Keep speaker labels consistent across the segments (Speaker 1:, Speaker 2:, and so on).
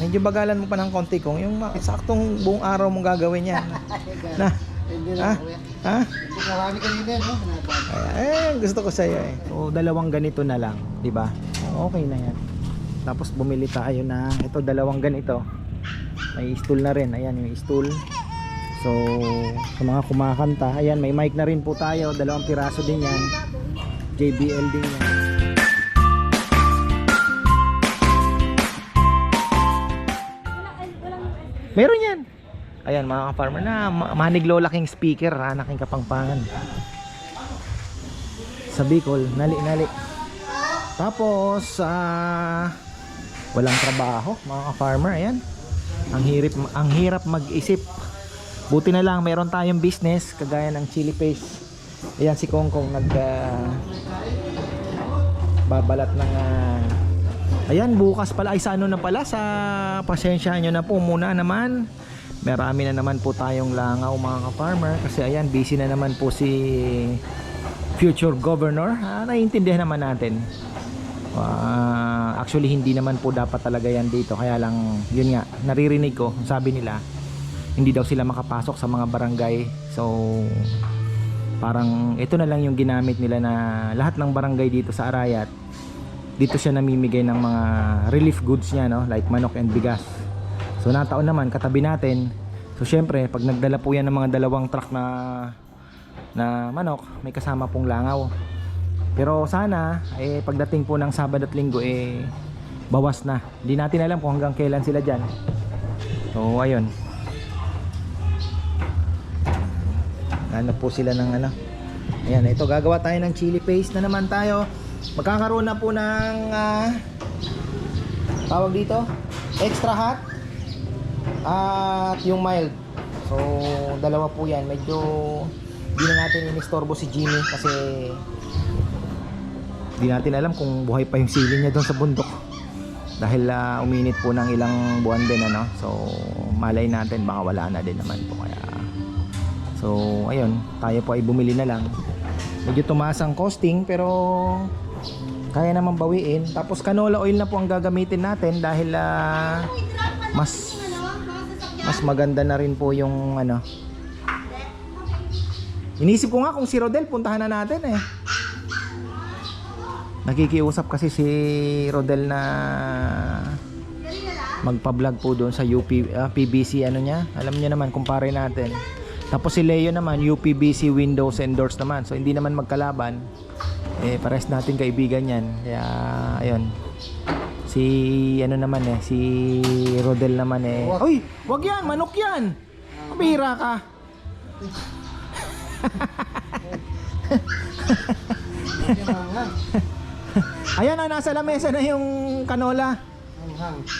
Speaker 1: Medyo bagalan mo pa ng konti kung yung saktong buong araw mong gagawin yan. na, ha? Ha?
Speaker 2: Marami kanina no?
Speaker 1: Eh, gusto ko sa'yo eh. So, dalawang ganito na lang, di ba? Okay na yan. Tapos bumili tayo na, ito dalawang ganito. May stool na rin, ayan yung stool. So, sa mga kumakanta, ayan may mic na rin po tayo, dalawang piraso din yan. JBL din yan. Meron yan. Ayan mga ka-farmer na ma- manig lola king speaker, anak king kapangpangan. Sa Bicol, nali nali. Tapos ah walang trabaho mga ka-farmer, ayan. Ang hirap ang hirap mag-isip. Buti na lang meron tayong business kagaya ng chili paste. Ayan si Kongkong nag ah, babalat ng ah, Ayan, bukas pala ay sa ano na pala sa pasensya nyo na po muna naman. Marami na naman po tayong langaw mga ka-farmer kasi ayan busy na naman po si future governor. Ah, naiintindihan naman natin. Ah, actually hindi naman po dapat talaga yan dito kaya lang yun nga naririnig ko sabi nila hindi daw sila makapasok sa mga barangay so parang ito na lang yung ginamit nila na lahat ng barangay dito sa Arayat dito siya namimigay ng mga relief goods niya no? Like manok and bigas. So nataon naman katabi natin. So syempre pag nagdala po yan ng mga dalawang truck na na manok may kasama pong langaw. Pero sana eh pagdating po ng Sabado at Linggo eh bawas na. Hindi natin alam kung hanggang kailan sila dyan. So ayun. Ano po sila ng ano. Ayan ito gagawa tayo ng chili paste na naman tayo magkakaroon na po ng ah, tawag dito? Extra hot at yung mild. So dalawa po yan. Medyo hindi na natin inistorbo si Jimmy kasi hindi natin alam kung buhay pa yung sili niya doon sa bundok. Dahil ah, uminit po ng ilang buwan din ano? So malay natin baka wala na din naman po. Kaya so ayun. Tayo po ay bumili na lang. Medyo tumaas ang costing pero kaya naman bawiin. Tapos canola oil na po ang gagamitin natin dahil ah, mas mas maganda na rin po yung ano. Inisip ko nga kung si Rodel puntahan na natin eh. Nakikiusap kasi si Rodel na magpa-vlog po doon sa UP ah, PBC ano niya. Alam niyo naman kumpare natin. Tapos si Leo naman UPBC Windows and naman. So hindi naman magkalaban eh pares natin kaibigan yan. Kaya ayun. Si ano naman eh si Rodel naman eh. Uy! Wag yan! Manok yan! Pabira ka. Ayan na nasa lamesa na yung canola.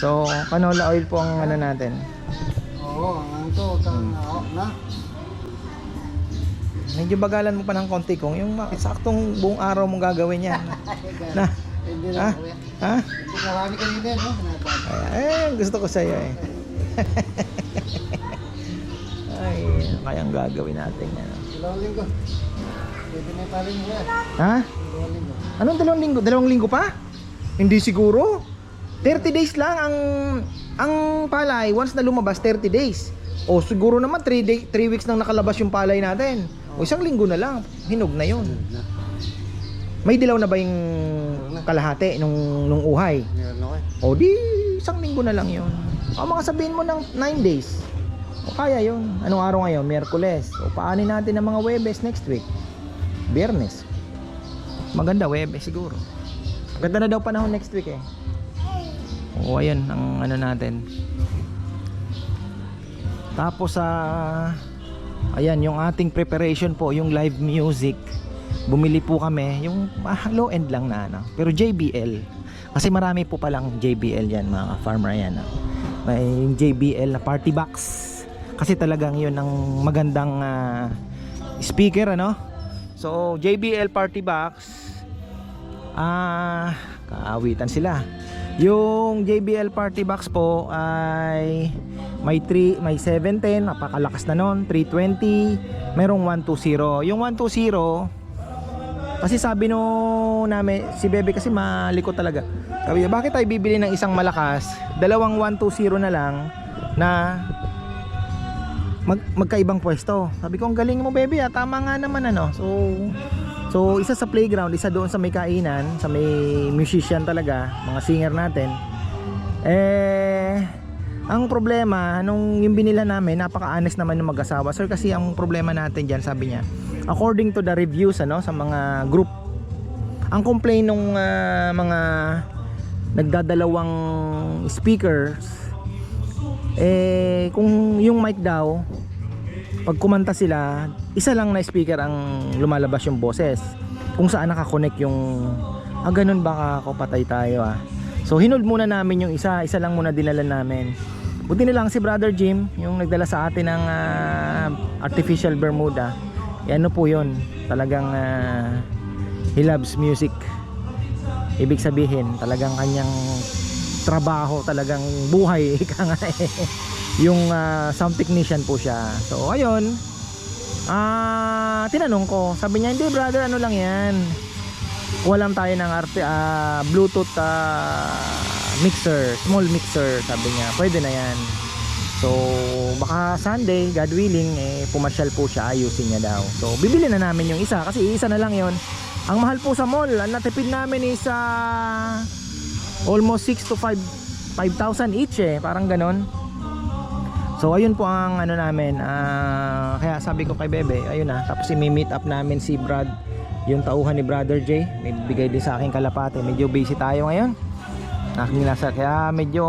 Speaker 1: So canola oil po ang ano natin.
Speaker 2: Oo, ang to. Na.
Speaker 1: Medyo bagalan mo pa ng konti kung yung saktong buong araw mong gagawin yan na
Speaker 2: Hindi
Speaker 1: ha
Speaker 2: lang kuya.
Speaker 1: ha
Speaker 2: Ito marami kanina no?
Speaker 1: Ay, eh, gusto ko sa'yo eh. Ay, kayang gagawin natin yan?
Speaker 2: Dalawang linggo. Pwede na tayo mo.
Speaker 1: Ha?
Speaker 2: Dalawang linggo.
Speaker 1: Anong dalawang linggo? Dalawang linggo pa? Hindi siguro. 30 days lang ang ang palay once na lumabas 30 days. O siguro naman 3 day 3 weeks nang nakalabas yung palay natin. O isang linggo na lang, hinog na.
Speaker 2: Na.
Speaker 1: May dilaw na ba yung kalahati nung nung uhay? O di isang linggo na lang 'yon. O mga sabihin mo ng 9 days. O kaya 'yon. Anong araw ngayon? Miyerkules. O paanin natin ng mga Webes next week. Biyernes. Maganda Webes siguro. Maganda na daw panahon next week eh. O ayun ang ano natin. Tapos sa ayan yung ating preparation po, yung live music. Bumili po kami yung ah, low end lang na ano. Pero JBL. Kasi marami po palang JBL yan mga farmer yan. ah. May JBL na party box. Kasi talagang yun ang magandang ah, speaker ano. So JBL party box ah kaawitan sila. Yung JBL party box po ay may 3 may 710 napakalakas na noon 320 merong 120 yung 120 Kasi sabi no namin, si Bebe kasi malikot talaga. Sabi niya, bakit tayo bibili ng isang malakas, dalawang 120 na lang na mag, magkaibang pwesto. Sabi ko, ang galing mo Bebe ah, tama nga naman ano. So, so isa sa playground, isa doon sa may kainan, sa may musician talaga, mga singer natin. Eh, ang problema, nung yung binila namin, napaka-honest naman ng mag-asawa. Sir, kasi ang problema natin dyan, sabi niya, according to the reviews ano, sa mga group, ang complaint nung ah, mga nagdadalawang speakers, eh, kung yung mic daw, pag kumanta sila, isa lang na speaker ang lumalabas yung boses. Kung saan nakakonect yung, ah ganun baka ako patay tayo ah. So hinold muna namin yung isa, isa lang muna dinala namin. Buti na lang si Brother Jim, yung nagdala sa atin ng ah, artificial Bermuda. Eh, ano po yun, talagang ah, he loves music. Ibig sabihin, talagang kanyang trabaho, talagang buhay, ika nga eh. Yung ah, sound technician po siya. So ayun, ah tinanong ko, sabi niya, hindi brother, ano lang yan. Kuha lang tayo ng arte, ah, Bluetooth ah, mixer, small mixer, sabi niya, pwede na yan. So, baka Sunday, God willing, eh, pumasyal po siya, ayusin niya daw. So, bibili na namin yung isa, kasi isa na lang yon Ang mahal po sa mall, ang natipid namin is ah, almost 6 to 5 5,000 each eh, parang ganon. So ayun po ang ano namin. ah, kaya sabi ko kay Bebe, ayun na. Tapos i-meet up namin si Brad, yung tauhan ni Brother Jay. May bigay din sa akin kalapate. Medyo busy tayo ngayon. Aking nasa kaya medyo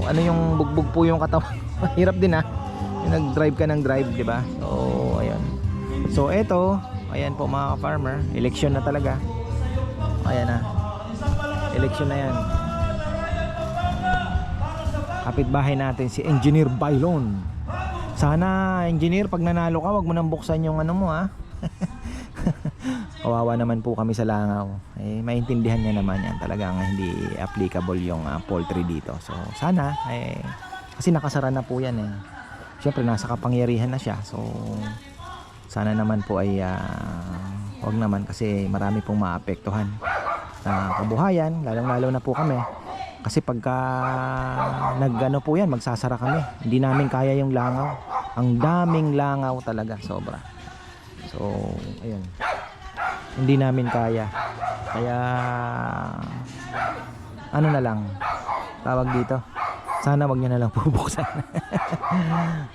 Speaker 1: ano yung bugbog po yung katawan. Hirap din ah. Yung nag-drive ka ng drive, di ba? So ayun. So eto, ayan po mga farmer, election na talaga. Ayan na. Election na yan kapitbahay natin si Engineer Bailon. Sana engineer pag nanalo ka wag mo nang buksan yung ano mo ha. Kawawa naman po kami sa langaw. Eh maintindihan niya naman yan talagang hindi applicable yung ah, poultry dito. So sana eh kasi nakasara na po yan eh. Siyempre nasa kapangyarihan na siya. So sana naman po ay ah, wag naman kasi marami pong maapektuhan na kabuhayan, lalong-lalo na po kami. Kasi pagka nagano po yan, magsasara kami. Hindi namin kaya yung langaw. Ang daming langaw talaga, sobra. So, ayun. Hindi namin kaya. Kaya ano na lang tawag dito. Sana wag niyo na lang bubuksan.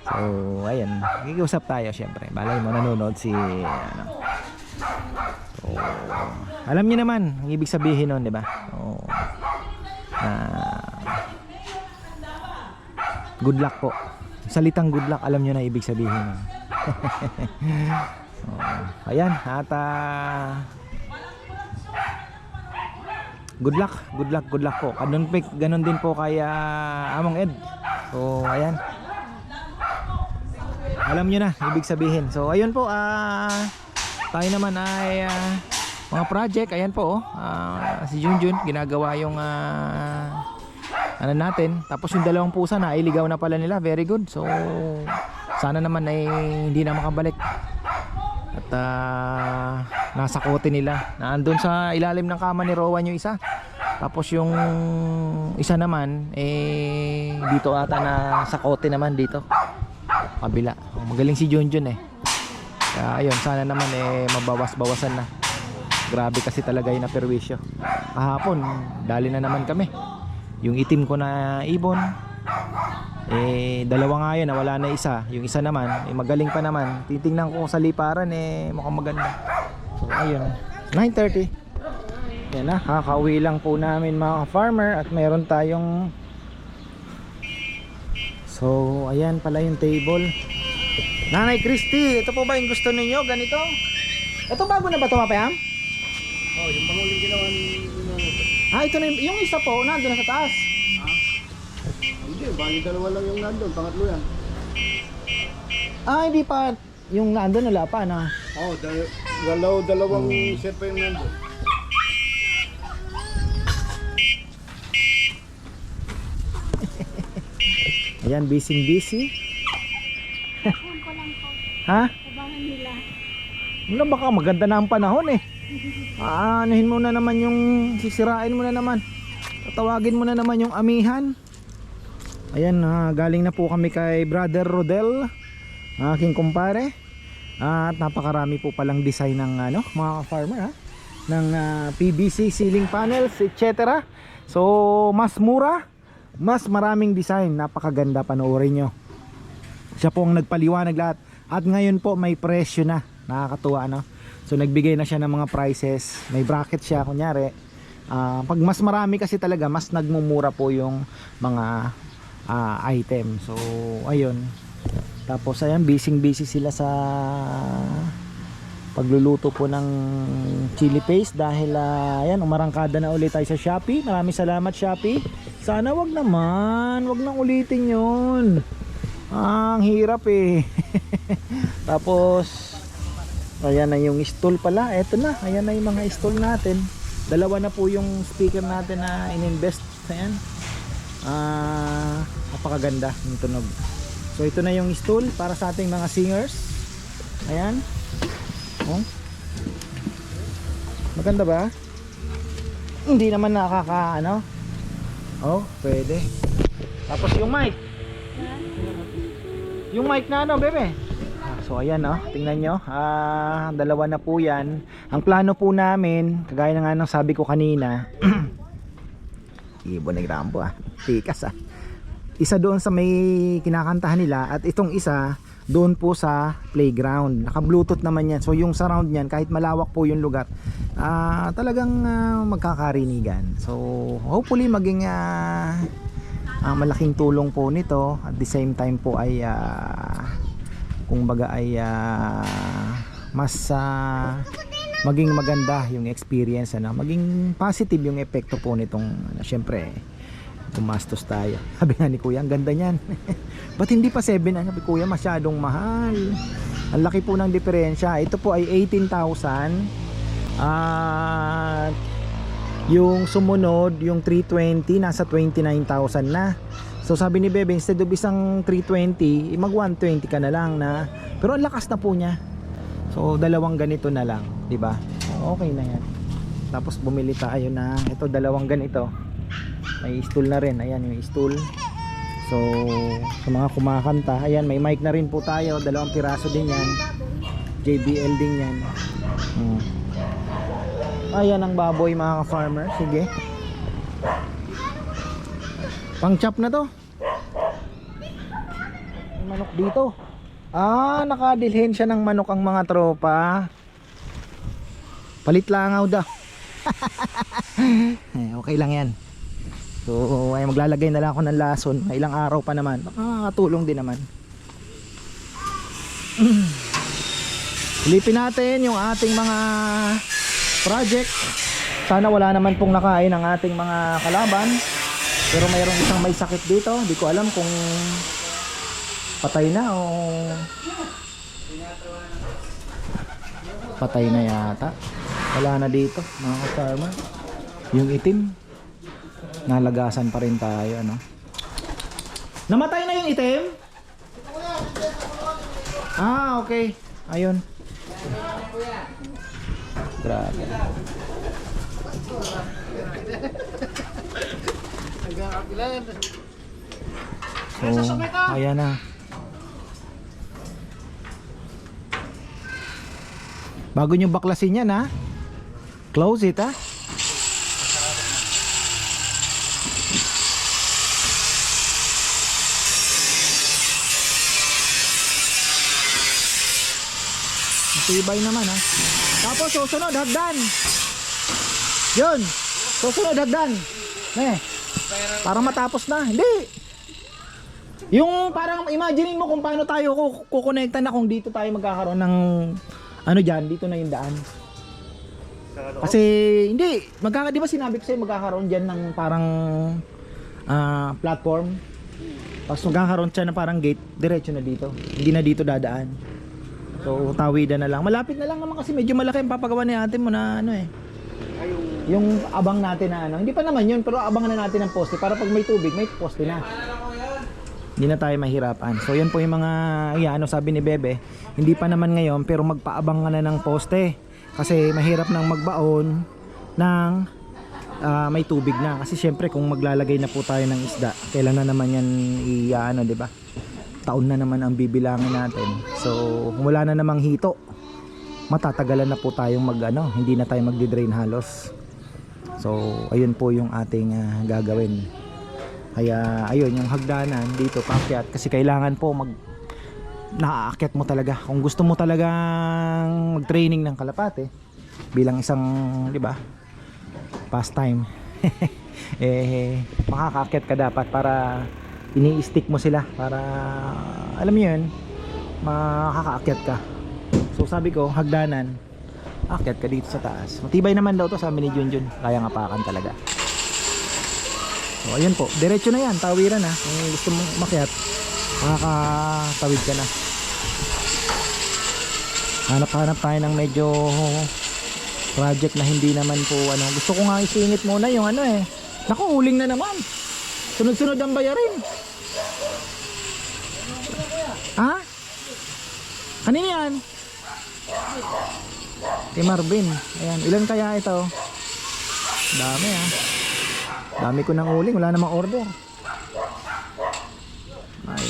Speaker 1: so, ayun. Gigiusap tayo syempre. Balay mo nanonood si ano. So, alam niyo naman ang ibig sabihin nun, di ba? So, na good luck po. Salitang good luck, alam nyo na ibig sabihin. nun. oh, ayan, at ah, good luck, good luck, good luck po. Ganun, ganun din po kay ah, Among Ed. So, ayan. Alam nyo na, ibig sabihin. So, ayun po, ah, tayo naman ay ah, mga project, ayan po, oh. Ah, si Junjun, ginagawa yung ah, ano natin. Tapos yung dalawang pusa na iligaw na pala nila. Very good. So sana naman ay hindi na makabalik. At ah, nasa kote nila. Naandun sa ilalim ng kama ni Rowan yung isa. Tapos yung isa naman eh dito ata na sa kote naman dito. Kabila. Magaling si Junjun eh. Kaya ayun, sana naman eh mabawas-bawasan na. Grabe kasi talaga yung naperwisyo. Kahapon, dali na naman kami. Yung itim ko na ibon, eh dalawa nga yun, nawala na isa. Yung isa naman, eh, magaling pa naman. Titingnan ko sa liparan, eh mukhang maganda. So ayun, 9.30. Yan na, kakauwi lang po namin mga farmer at meron tayong So, ayan pala yung table. Nanay Christy, ito po ba yung gusto ninyo? Ganito? Ito bago na ba ito, Mapayam?
Speaker 2: Oh, yung panguling ginawa ni Ninong.
Speaker 1: Ah, ito na yung, yung isa po, nandun na sa taas.
Speaker 2: Hindi, bali dalawa lang yung nandun, pangatlo yan.
Speaker 1: Ah, hindi pa. Yung nandun, wala pa na.
Speaker 2: Oh, dal- dalaw, dalawang set pa yung nandun.
Speaker 1: Ayan, busy busy. Ha?
Speaker 3: abangan nila.
Speaker 1: Wala baka maganda na ang panahon eh. Aanahin mo na naman yung sisirain mo na naman. Tatawagin mo na naman yung amihan. Ayan, ah, galing na po kami kay Brother Rodel, aking kumpare. At napakarami po palang design ng ano, mga farmer ha, ng ah, PVC ceiling panels, etc. So, mas mura, mas maraming design, napakaganda panoorin nyo. Siya po ang nagpaliwanag lahat. At ngayon po may presyo na. Nakakatuwa no. So nagbigay na siya ng mga prices. May bracket siya kunyari. ah, pag mas marami kasi talaga mas nagmumura po yung mga ah, item. So ayun. Tapos ayan busy busy sila sa pagluluto po ng chili paste dahil ah, ayan umarangkada na ulit tayo sa Shopee. Maraming salamat Shopee. Sana wag naman, wag nang ulitin 'yon. Ah, ang hirap eh. Tapos ayan na yung stall pala. Eto na, ayan na yung mga stall natin. Dalawa na po yung speaker natin na ininvest. Ayan. Ah, napakaganda ng tunog. So ito na yung stall para sa ating mga singers. Ayan. Oh. Maganda ba? Hindi naman nakaka ano. Oh, pwede. Tapos yung mic. Yung mic na ano, bebe? Ah, So ayan oh, tingnan nyo. Ah, dalawa na po 'yan. Ang plano po namin, kagaya na nga ng sabi ko kanina, Ibon ng Rambo ah. Tikas ah. Isa doon sa may kinakantahan nila at itong isa doon po sa playground. Naka-bluetooth naman yan. So yung surround niyan kahit malawak po yung lugar, ah, talagang ah, magkakarinigan. So hopefully maging ah, ang malaking tulong po nito at the same time po ay ah, kung baga ay ah, mas ah, maging maganda yung experience ano? Maging positive yung epekto po nitong ano, syempre gumastos tayo. Sabi nga ni kuya ang ganda niyan. Ba't hindi pa 7 ano sabi kuya masyadong mahal. Ang laki po ng diferensya. Ito po ay 18,000 at yung sumunod, yung 320 nasa 29,000 na. So sabi ni Bebe, instead of isang 320, eh, mag 120 ka na lang na. Pero ang lakas na po niya. So dalawang ganito na lang, 'di ba? Okay na 'yan. Tapos bumili tayo ng ito dalawang ganito. May stool na rin. Ayan yung stool. So sa mga kumakanta, ayan may mic na rin po tayo, dalawang piraso din 'yan. JBL din 'yan. Hmm. Ayan ang baboy mga ka-farmer. Sige. Pang chop na to. May manok dito. Ah, nakadilhin siya ng manok ang mga tropa. Palit langaw daw. Eh, okay lang yan. So, ay maglalagay na lang ako ng lason. May ilang araw pa naman. Baka makakatulong din naman. Silipin natin yung ating mga project. Sana wala naman pong nakain ang ating mga kalaban. Pero mayroong isang may sakit dito. Hindi ko alam kung patay na o patay na yata. Wala na dito mga ka-farmer. Yung itim nalagasan pa rin tayo ano. Namatay na yung itim? Ah, okay. Ayun. Grabe. So, ayan na. Bago nyo baklasin yan ha. Close it ha. Matibay naman ha. Tapos susunod hagdan. Yun. Susunod hagdan. Eh. Para matapos na. Hindi. Yung parang imagine mo kung paano tayo ku- kukonekta na kung dito tayo magkakaroon ng ano diyan, dito na yung daan. Kasi hindi, magkaka di ba sinabi ko sa'yo magkakaroon diyan ng parang ah, platform. Tapos magkakaroon siya na parang gate, diretso na dito. Hindi na dito dadaan. So tawidan na lang. Malapit na lang naman kasi medyo malaki ang papagawa ni ate mo na ano eh. Yung abang natin na ano. Hindi pa naman yun, pero abangan na natin ng poste para pag may tubig, may poste na. Hindi na tayo mahirapan. So yan po yung mga, yeah, ano sabi ni Bebe, hindi pa naman ngayon pero magpaabang na ng poste. Kasi mahirap nang magbaon ng ah, may tubig na. Kasi syempre kung maglalagay na po tayo ng isda, kailan na naman yan i-ano, di ba? Taon na naman ang bibilangin natin. So, wala na namang hito, matatagalan na po tayong mag ano, hindi na tayo magdi-drain halos. So, ayun po yung ating ah, gagawin. Kaya ayun yung hagdanan dito paakyat kasi kailangan po mag naaakyat mo talaga. Kung gusto mo talagang mag-training ng kalapate bilang isang, 'di ba? pastime. eh makakaakyat ka dapat para ini-stick mo sila para alam mo 'yun, makakaakyat ka. So sabi ko, hagdanan. Akyat ka dito sa taas. Matibay naman daw to sabi ni Junjun. Kaya nga pakan talaga. So ayun po, diretso na yan, tawiran na. Kung gusto mo makyat, makakatawid ka na. Hanap-hanap tayo ng medyo project na hindi naman po ano. Gusto ko nga isingit muna yung ano eh. Naku, huling na naman. Sunod-sunod ang bayarin. Ha? Kanina yan? Kay Marvin. Ayan, ilan kaya ito? Dami ah. Dami ko nang uling, wala namang order. Ay.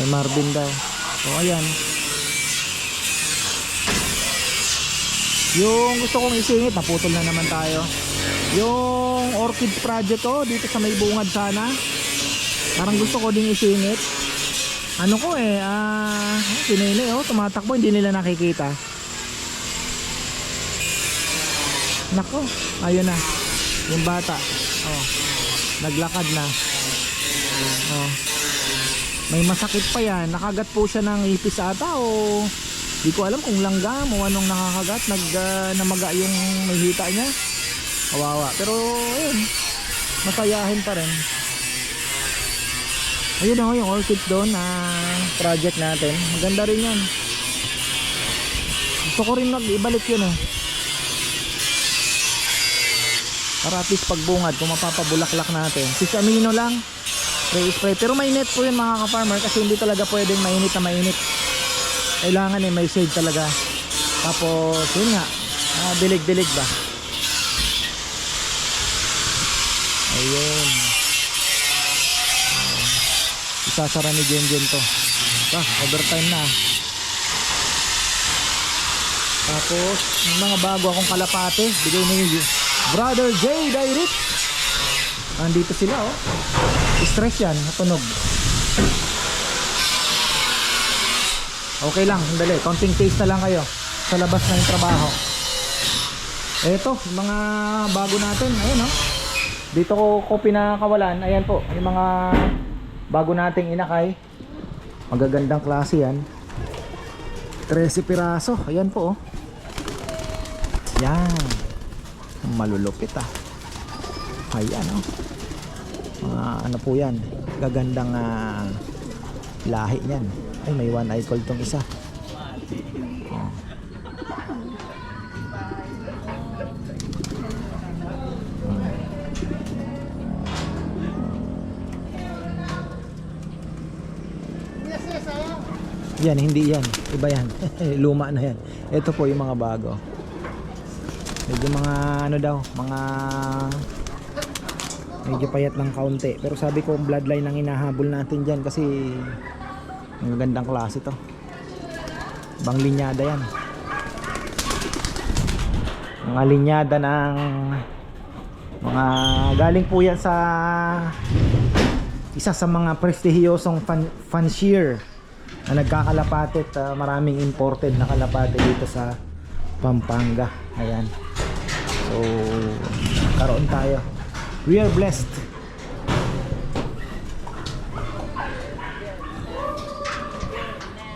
Speaker 1: Ay Marvin daw. So ayan. Yung gusto kong isingit, naputol na naman tayo. Yung orchid project ko dito sa may bungad sana. Parang gusto ko ding isingit. Ano ko eh, ah, pinili oh, tumatakbo, hindi nila nakikita. Nako, ayun na. Yung bata. Oh. Naglakad na. Oh. May masakit pa yan. Nakagat po siya ng ipis ata o di ko alam kung langgam o anong nakakagat. Nag, ah, namaga yung may hita niya. Kawawa. Pero ayun, masayahin pa rin. Ayun ako yung orchid doon na project natin. Maganda rin yan. Gusto ko rin mag-ibalik yun eh. Para at least pagbungad kung mapapabulaklak natin. Sis amino lang. Spray spray. Pero may net po yun mga ka-farmer kasi hindi talaga pwedeng mainit na mainit. Kailangan eh may shade talaga. Tapos yun nga. Ah, dilig-dilig ba? Ayun. Isasara ni Jen to. Ah, overtime na. Tapos, yung mga bago akong kalapate, bigay ni Brother J. Dairit. Andito sila oh. Stress yan, natunog. Okay lang, sandali. Counting taste na lang kayo. Sa labas na yung trabaho. Eto, mga bago natin. Ayun oh. Dito ko, ko pinakawalan. Ayan po, yung mga bago nating inakay. Magagandang klase yan. 13 piraso. Ayan po oh. Yan. Malulupit ah. Ayan oh. Mga ano po yan. Gagandang ah, lahi yan. Ay may one eye call tong isa. Oh. Yan, hindi yan. Iba yan. Luma na yan. Ito po yung mga bago. Medyo mga ano daw, mga medyo payat ng kaunti. Pero sabi ko bloodline ang hinahabol natin dyan kasi ang gandang klase to. Bang linyada yan. Mga linyada ng mga galing po yan sa isa sa mga prestihiyosong fan, fancier na nagkakalapate at uh, maraming imported na kalapate dito sa Pampanga. Ayan. So, karoon tayo. We are blessed.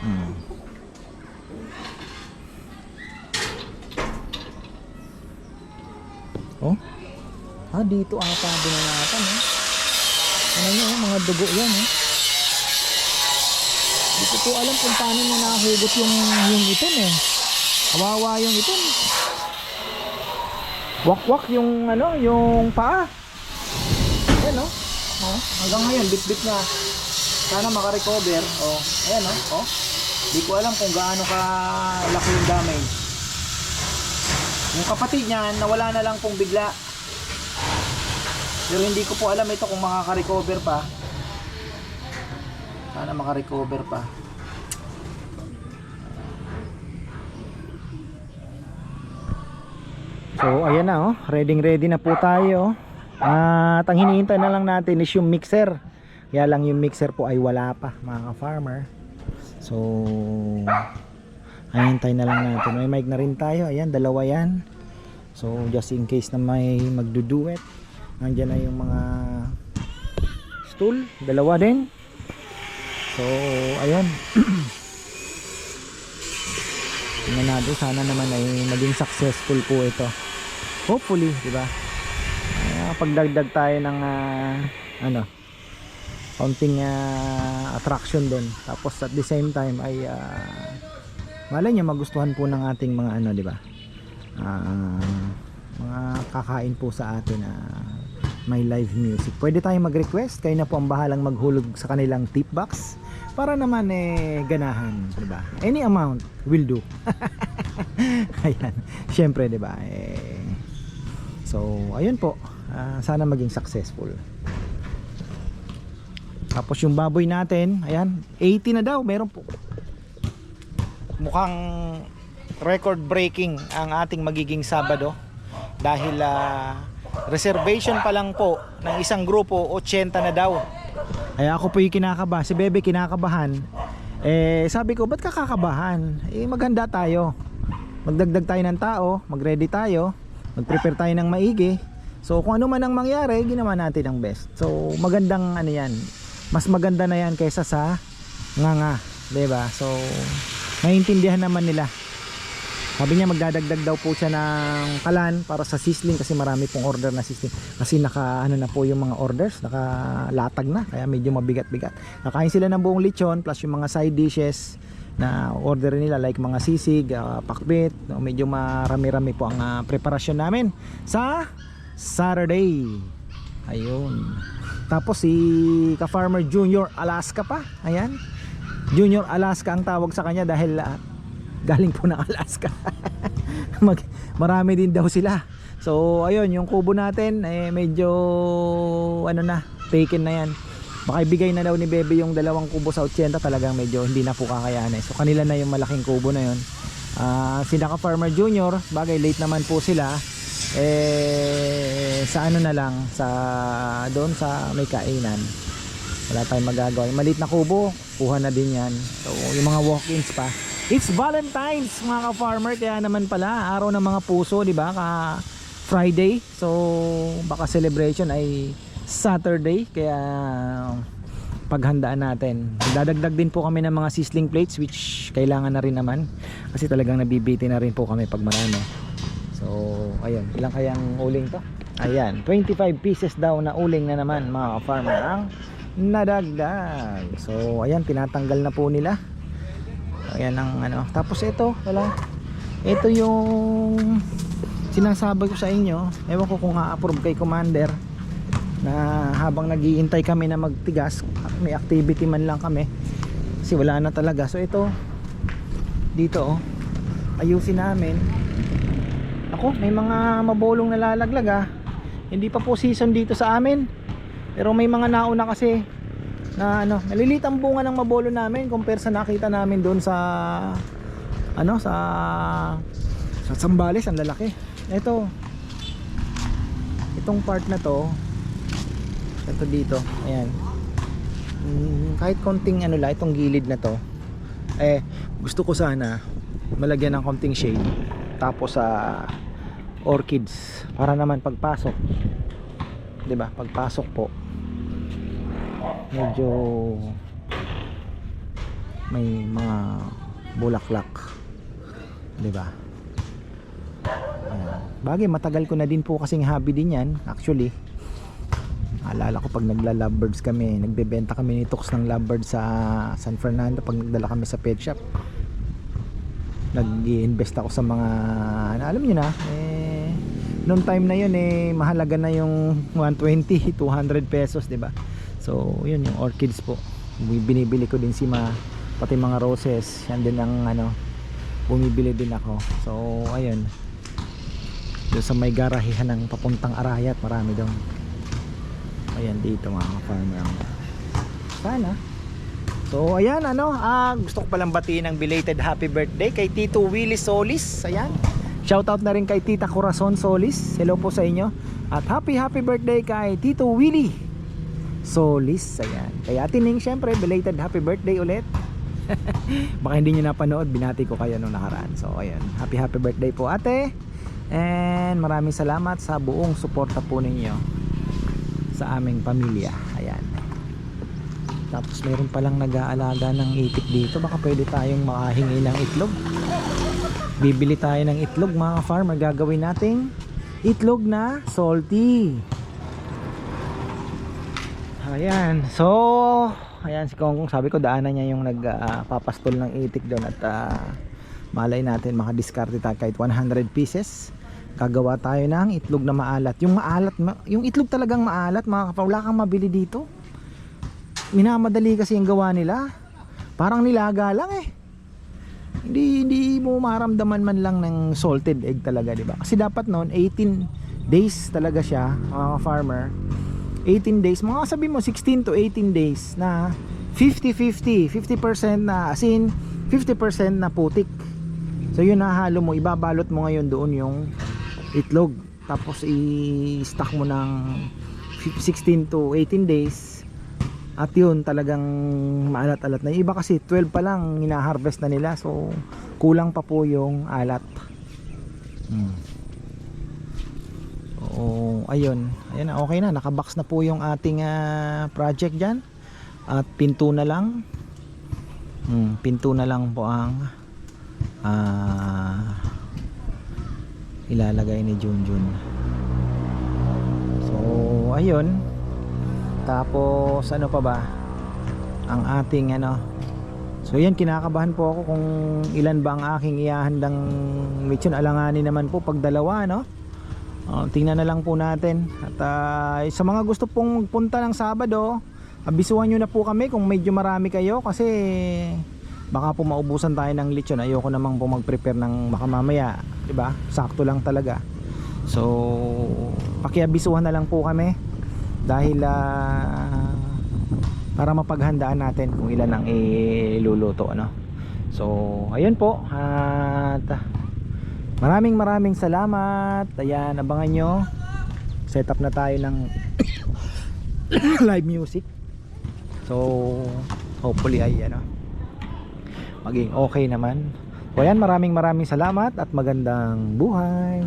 Speaker 1: Hmm. Oh? Ah, dito ata binanatan eh. Ano nyo, oh, mga dugo yan eh. Ko alam kung paano niya nahugot yung, yung itim eh. Kawawa yung itim. Wakwak yung ano, yung paa. Ayan oh. oh hanggang ngayon, bit-bit na. Sana makarecover. Oh, ayan oh. oh. Hindi ko alam kung gaano ka laki yung damage. Yung kapatid niyan, nawala na lang pong bigla. Pero hindi ko po alam ito kung makaka-recover pa. Sana maka-recover pa. So, ayan na oh. Ready ready na po tayo. At ang hinihintay na lang natin is yung mixer. Kaya lang yung mixer po ay wala pa, mga ka-farmer. So, hintay na lang natin. May mic na rin tayo. Ayan, dalawa yan. So, just in case na may magduduet. Nandiyan na yung mga stool. Dalawa din. So, ayan. Tingnan natin. Sana naman ay maging successful po ito. Hopefully, di ba? Ah, pagdagdag tayo ng ah, ano, konting ah, attraction doon. Tapos at the same time ay uh, malay nyo magustuhan po ng ating mga ano, di ba? Ah, mga kakain po sa atin na may live music. Pwede tayong mag-request, kayo na po ang bahalang maghulog sa kanilang tip box para naman eh ganahan, 'di ba? Any amount will do. Ayan. Syempre, 'di ba? Eh So, ayun po. Ah, sana maging successful. Tapos yung baboy natin, ayan, 80 na daw, meron po. Mukhang record breaking ang ating magiging Sabado dahil ah, reservation pa lang po ng isang grupo 80 na daw. Kaya ako po yung kinakaba, si Bebe kinakabahan. Eh sabi ko, ba't ka kakabahan? Eh maganda tayo. Magdagdag tayo ng tao, magready tayo, mag-prepare tayo ng maigi. So kung ano man ang mangyari, ginawa natin ang best. So magandang ano yan. Mas maganda na yan kaysa sa nga nga, 'di ba? So naiintindihan naman nila. Sabi niya magdadagdag daw po siya ng kalan para sa sizzling kasi marami pong order na sizzling. Kasi naka ano na po yung mga orders, naka latag na kaya medyo mabigat-bigat. Nakain sila ng buong lechon plus yung mga side dishes na order nila like mga sisig, uh, pakbit, no, medyo marami-rami po ang ah, preparasyon namin sa Saturday. Ayun. Tapos si Ka-Farmer Junior Alaska pa. Ayan. Junior Alaska ang tawag sa kanya dahil ah, galing po ng Alaska. Mag, marami din daw sila. So ayun, yung kubo natin eh medyo ano na, taken na yan. Baka ibigay na daw ni Bebe yung dalawang kubo sa 80 talagang medyo hindi na po kakayanin. So kanila na yung malaking kubo na yun. Ah, sila ka Farmer Junior, bagay late naman po sila. Eh sa ano na lang sa doon sa may kainan. Wala tayong magagawa. Yung maliit na kubo, kuha na din yan. So yung mga walk-ins pa. It's Valentine's mga ka-farmer kaya naman pala araw ng mga puso, 'di ba? Ka Friday. So baka celebration ay Saturday kaya paghandaan natin. Dadagdag din po kami ng mga sizzling plates which kailangan na rin naman kasi talagang nabibiti na rin po kami pag marami. So, ayun, ilang kayang uling to? Ayan, 25 pieces daw na uling na naman mga farmer ang nadagdag. So, ayan, tinatanggal na po nila. Ayan ang ano. Tapos ito, wala. Ito yung sinasabi ko sa inyo. Ewan ko kung a-approve kay Commander na habang naghihintay kami na magtigas, may activity man lang kami. Kasi wala na talaga. So ito, dito oh, ayusin namin. Ako, may mga mabolong nalalaglag ah. Hindi pa po season dito sa amin. Pero may mga nauna kasi na ano, nalilit ang bunga ng mabolo namin compare sa nakita namin doon sa ano sa sa Sambales ang lalaki. Ito. Itong part na to ito dito, ayan. Mm, kahit konting ano lang itong gilid na to. Eh gusto ko sana malagyan ng konting shade tapos sa orchids para naman pagpasok 'di ba? Pagpasok po medyo may mga bulaklak 'di ba? Bagay matagal ko na din po kasing hobby din yan actually Alala ko pag nagla lovebirds kami, nagbebenta kami ni Tux ng lovebirds sa San Fernando pag nagdala kami sa pet shop. Nag-invest ako sa mga ano, alam niyo na, eh noong time na yun eh mahalaga na yung 120, 200 pesos, 'di ba? So, yun yung orchids po. Binibili ko din si Ma pati mga roses. Yan din ang ano bumibili din ako. So, ayun. doon sa may garahihan ng papuntang Arayat marami doon ayan dito mga farmer sana. So ayan ano ah, gusto ko palang batiin ng belated happy birthday kay Tito Willie Solis. Ayan. Shoutout na rin kay Tita Corazon Solis. Hello po sa inyo. At happy happy birthday kay Tito Willie Solis. Ayan. Kay Ate syempre belated happy birthday ulit. Baka hindi nyo napanood binati ko kayo nung nakaraan. So ayan. Happy happy birthday po ate. And maraming salamat sa buong suporta po ninyo sa aming pamilya. Ayan. Tapos meron palang nag-aalaga ng itik dito. Baka pwede tayong makahingi ng itlog. Bibili tayo ng itlog mga farmer gagawin nating itlog na salty. Ayan. So ayan si Kongkong. Sabi ko daanan niya yung nagpapastol ng itik doon at ah, malay natin makadiskarte tayo kahit 100 pieces gagawa tayo ng itlog na maalat. Yung maalat ma- yung itlog talagang maalat mga kapwa wala kang mabili dito. Minamadali kasi yung gawa nila. Parang nilaga lang eh. Hindi hindi mo maramdaman man lang ng salted egg talaga di ba? Kasi dapat noon 18 days talaga siya mga farmer 18 days. Mga sabi mo 16 to 18 days na 50-50 50% na as in 50% na putik. So yun nahalo mo. Ibabalot mo ngayon doon yung itlog tapos i-stack mo ng 16 to 18 days at yun talagang maalat-alat na iba kasi 12 pa lang hina-harvest na nila so kulang pa po yung alat hmm. Oo, ayun. Ayun na, okay na. Nakabox na po yung ating ah, project dyan. At pinto na lang. Hmm, pinto na lang po ang ah, ilalagay ni Junjun. So, ayun. Tapos, ano pa ba? Ang ating ano. So, yan, kinakabahan po ako kung ilan ba ang aking ihahandang mission. Alanganin naman po pag dalawa, no? Oh, tingnan na lang po natin. At ah, sa mga gusto pong magpunta ng Sabado, abisuhan nyo na po kami kung medyo marami kayo kasi baka po maubusan tayo ng lechon. Ayoko namang po mag-prepare ng baka mamaya, 'di ba? Sakto lang talaga. So, pakiabisuhan na lang po kami dahil ah, para mapaghandaan natin kung ilan ang iluluto ano. So, ayun po. At Maraming maraming salamat. Ayan, abangan nyo. Set up na tayo ng live music. So, hopefully ay ano, maging okay naman. So, ayan, maraming maraming salamat at magandang buhay.